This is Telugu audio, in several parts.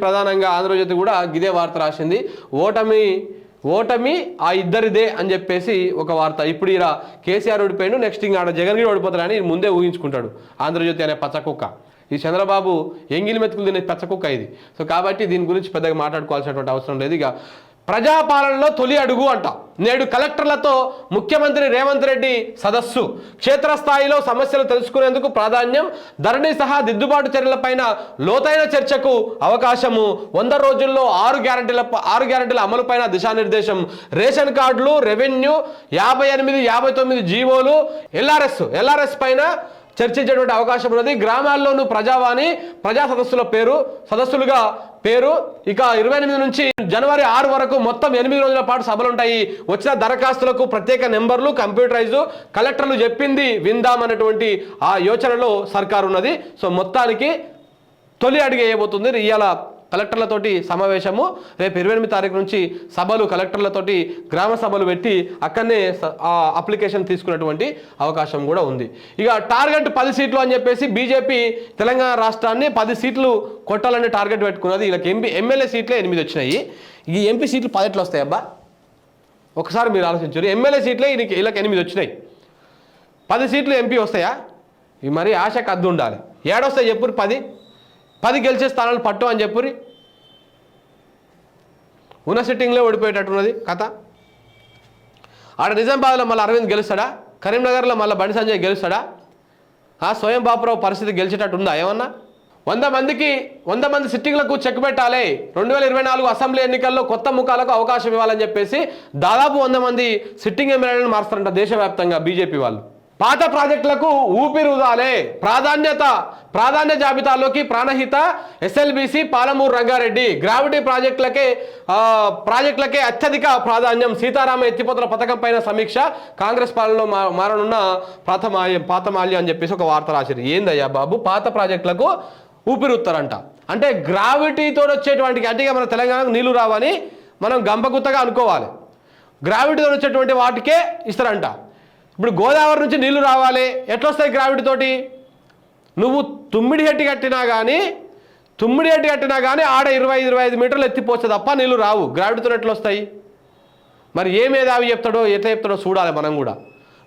ప్రధానంగా ఆంధ్రజ్యోతి కూడా గిదే వార్త రాసింది. ఓటమి ఓటమి ఆ ఇద్దరిదే అని చెప్పేసి ఒక వార్త. ఇప్పుడు ఇలా కేసీఆర్ ఓడిపోయాడు నెక్స్ట్ ఇంకా ఆడ జగన్ గిరి ఓడిపోతాడని ముందే ఊహించుకుంటాడు ఆంధ్రజ్యోతి అనే పచ్చకుక్క ఈ చంద్రబాబు ఎంగిలి మెతుకులు తినే పచ్చకుక్క ఇది. సో కాబట్టి దీని గురించి పెద్దగా మాట్లాడుకోవాల్సినటువంటి అవసరం లేదు. ఇక ప్రజాపాలనలో తొలి అడుగు అంట. నేడు కలెక్టర్లతో ముఖ్యమంత్రి రేవంత్ రెడ్డి సదస్సు. క్షేత్రస్థాయిలో సమస్యలు తెలుసుకునేందుకు ప్రాధాన్యం ధరణి సహా దిద్దుబాటు చర్యలపైన లోతైన చర్చకు అవకాశము. వంద రోజుల్లో ఆరు గ్యారంటీల ఆరు గ్యారంటీల అమలుపైన దిశానిర్దేశం. రేషన్ కార్డులు రెవెన్యూ యాభై ఎనిమిది యాభై తొమ్మిది జీవోలు ఎల్ఆర్ఎస్ ఎల్ఆర్ఎస్ పైన చర్చించేటువంటి అవకాశం ఉన్నది. గ్రామాల్లోనూ ప్రజావాణి ప్రజా సదస్సుల పేరు సదస్సులుగా పేరు. ఇక ఇరవై ఎనిమిది నుంచి జనవరి ఆరు వరకు మొత్తం ఎనిమిది రోజుల పాటు సభలు ఉంటాయి వచ్చిన దరఖాస్తులకు ప్రత్యేక నెంబర్లు కంప్యూటరైజ్ కలెక్టర్లు చెప్పింది విందామన్నటువంటి ఆ యోచనలో సర్కారు ఉన్నది సో మొత్తానికి తొలి అడిగేయబోతుంది ఇవాళ కలెక్టర్లతోటి సమావేశము. రేపు ఇరవై ఎనిమిది తారీఖు నుంచి సభలు కలెక్టర్లతోటి గ్రామ సభలు పెట్టి అక్కడనే స- ఆ అప్లికేషన్ తీసుకున్నటువంటి అవకాశం కూడా ఉంది. ఇక టార్గెట్ పది సీట్లు అని చెప్పేసి బీజేపీ తెలంగాణ రాష్ట్రాన్ని పది సీట్లు కొట్టాలనే టార్గెట్ పెట్టుకున్నది. వీళ్ళకి ఎంపీ ఎమ్మెల్యే సీట్లే ఎనిమిది వచ్చినాయి. ఈ ఎంపీ సీట్లు పది ఎట్లు వస్తాయి అబ్బా? ఒకసారి మీరు ఆలోచించారు ఎమ్మెల్యే సీట్లే వీళ్ళకి వీళ్ళకి ఎనిమిది వచ్చినాయి. పది సీట్లు ఎంపీ వస్తాయా? ఇవి మరి ఆశకు అద్దు ఉండాలి. ఏడొస్తాయి చెప్పురు పది? పది గెలిచే స్థానాలు పట్టు అని చెప్పురి ఉన్న సిట్టింగ్లో ఓడిపోయేటట్టున్నది కథ. ఆడ నిజామాబాద్లో మళ్ళీ అరవింద్ గెలుస్తాడా? కరీంనగర్లో మళ్ళీ బండి సంజయ్ గెలుస్తాడా? ఆ స్వయం బాపురావు పరిస్థితి గెలిచేటట్టు ఉందా ఏమన్నా? వంద మందికి వంద మంది సిట్టింగ్లకు చెక్ పెట్టాలి. రెండు వేల ఇరవై నాలుగు అసెంబ్లీ ఎన్నికల్లో కొత్త ముఖాలకు అవకాశం ఇవ్వాలని చెప్పేసి దాదాపు వంద మంది సిట్టింగ్ ఎమ్మెల్యేలను మారుస్తారంట దేశవ్యాప్తంగా బీజేపీ వాళ్ళు. పాత ప్రాజెక్టులకు ఊపిరుదాలే. ప్రాధాన్యత ప్రాధాన్య జాబితాలోకి ప్రాణహిత ఎస్ఎల్బిసి పాలమూరు రంగారెడ్డి. గ్రావిటీ ప్రాజెక్టులకే ప్రాజెక్టులకే అత్యధిక ప్రాధాన్యం. సీతారామ ఎత్తిపోతల పథకం పైన సమీక్ష. కాంగ్రెస్ పాలనలో మా మారనున్న పాతమాల్యం పాతమాల్యం అని చెప్పేసి ఒక వార్త రాశారు. ఏందయ్యా బాబు? పాత ప్రాజెక్టులకు ఊపిరుత్తారంట. అంటే గ్రావిటీతో వచ్చేటువంటి అంటే మన తెలంగాణకు నీళ్ళు రావని మనం గంపగుత్తగా అనుకోవాలి. గ్రావిటీతో వచ్చేటువంటి వాటికే ఇస్తారంట. ఇప్పుడు గోదావరి నుంచి నీళ్ళు రావాలి. ఎట్లొస్తాయి గ్రావిటీ తోటి? నువ్వు తుమ్మిడి హెట్టి కట్టినా కానీ తుమ్మిడి హెట్టి కట్టినా కానీ ఆడ ఇరవై ఇరవై ఐదు మీటర్లు ఎత్తిపోస్తే తప్ప నీళ్ళు రావు. గ్రావిటీతో ఎట్లా వస్తాయి మరి ఏ మేధావి చెప్తాడో ఎట్లా చెప్తాడో చూడాలి మనం కూడా.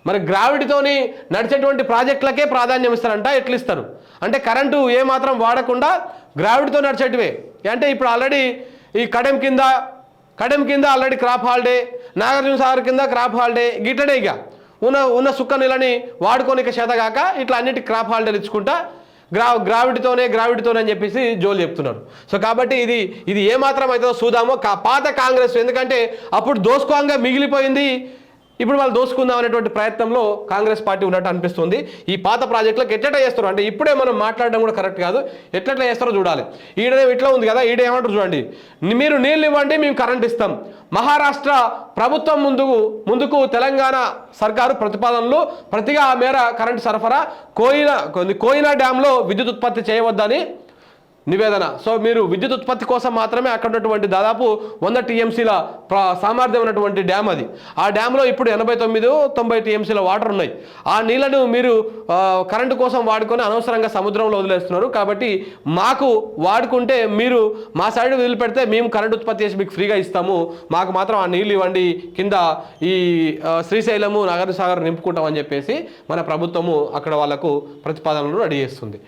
మరి గ్రావిటీతోని నడిచేటువంటి ప్రాజెక్టులకే ప్రాధాన్యం ఇస్తారంట ఎట్లా ఇస్తారు అంటే కరెంటు ఏమాత్రం వాడకుండా గ్రావిటీతో నడిచేటివే. అంటే ఇప్పుడు ఆల్రెడీ ఈ కడెం కింద కడెం కింద already crop holiday Nagarjuna Sagar కింద క్రాప్ హాలిడే గిట్లనే ఇక ఉన్న ఉన్న సుక్క నీళ్ళని వాడుకోనిక చేతగాక ఇట్లా అన్నిటి క్రాప్ హాలిడేలు ఇచ్చుకుంటా గ్రా గ్రావిటీతోనే గ్రావిటీతోనే అని చెప్పేసి జోలు చెప్తున్నారు. సో కాబట్టి ఇది ఇది ఏమాత్రం అవుతుందో చూద్దామో. కా- పాత కాంగ్రెస్ ఎందుకంటే అప్పుడు దోసుకోంగా మిగిలిపోయింది ఇప్పుడు వాళ్ళు దోసుకుందాం అనేటువంటి ప్రయత్నంలో కాంగ్రెస్ పార్టీ ఉన్నట్టు అనిపిస్తుంది. ఈ పాత ప్రాజెక్టులకు ఎట్లట్లా చేస్తారు? అంటే ఇప్పుడే మనం మాట్లాడడం కూడా కరెక్ట్ కాదు. ఎట్లట్లా చేస్తారో చూడాలి. ఈడనే ఇట్లా ఉంది కదా ఈడ ఏమంటారు చూడండి. మీరు నీళ్ళు ఇవ్వండి మేము కరెంట్ ఇస్తాం. మహారాష్ట్ర ప్రభుత్వం ముందుకు ముందుకు తెలంగాణ సర్కారు ప్రతిపాదనలు ప్రతిగా ఆ మేర కరెంట్ సరఫరా కోయినా కోయినా డ్యాంలో విద్యుత్ ఉత్పత్తి చేయవద్దని నివేదన. సో మీరు విద్యుత్ ఉత్పత్తి కోసం మాత్రమే అక్కడ ఉన్నటువంటి దాదాపు వంద టీఎంసీల సామర్థ్యం ఉన్నటువంటి డ్యామ్ అది. ఆ డ్యామ్లో ఇప్పుడు ఎనభై తొమ్మిది తొంభై టీఎంసీల వాటర్ ఉన్నాయి. ఆ నీళ్ళను మీరు కరెంటు కోసం వాడుకొని అనవసరంగా సముద్రంలో వదిలేస్తున్నారు. కాబట్టి మాకు వాడుకుంటే మీరు మా సైడ్ వదిలిపెడితే మేము కరెంట్ ఉత్పత్తి చేసి మీకు ఫ్రీగా ఇస్తాము. మాకు మాత్రం ఆ నీళ్ళు ఇవ్వండి. కింద ఈ శ్రీశైలము నగర సాగర్ నింపుకుంటామని చెప్పేసి మన ప్రభుత్వము అక్కడ వాళ్ళకు ప్రతిపాదనలు రెడీ చేస్తుంది.